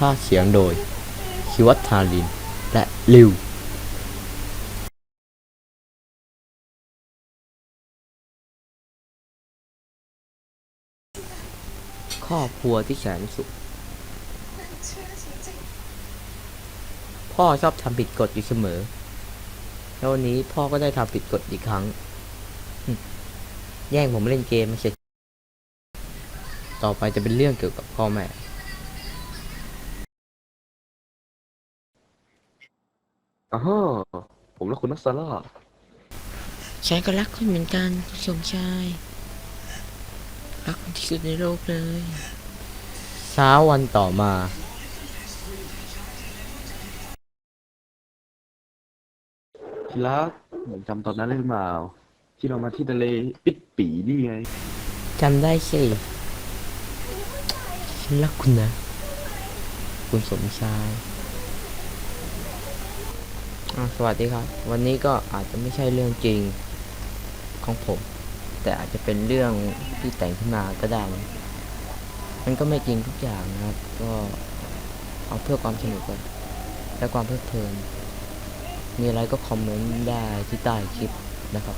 ภาคเสียงโดย คิวัตทาลิน และลิวครอบครัวที่แสนสุข พ่อชอบทำผิดกฎอยู่เสมอ แล้ววันนี้พ่อก็ได้ทำผิดกฎอีกครั้ง แย่งผมเล่นเกมไม่ใช่ต่อไปจะเป็นเรื่องเกี่ยวกับพ่อแม่ อ๋อผมและคุณนักซาร่าฉันก็รักคุณเหมือนกันคุณสมชายรักคุณที่สุดในโลกเลยเช้าวันต่อมา ทีรักผมจำตอนนั้นได้หรือเปล่าที่เรามาที่ทะเลปิดปีนี่ไง จำได้สิฉันรักคุณนะ คุณสมชายอะ สวัสดีครับ วันนี้ก็อาจจะไม่ใช่เรื่องจริงของผม แต่อาจจะเป็นเรื่องที่แต่งขึ้นมาก็ได้ มันก็ไม่จริงทุกอย่างนะครับ ก็เอาเพื่อความสนุกก่อนและความเพลิดเพลิน มีอะไรก็คอมเมนต์ได้ที่ใต้คลิปนะครับ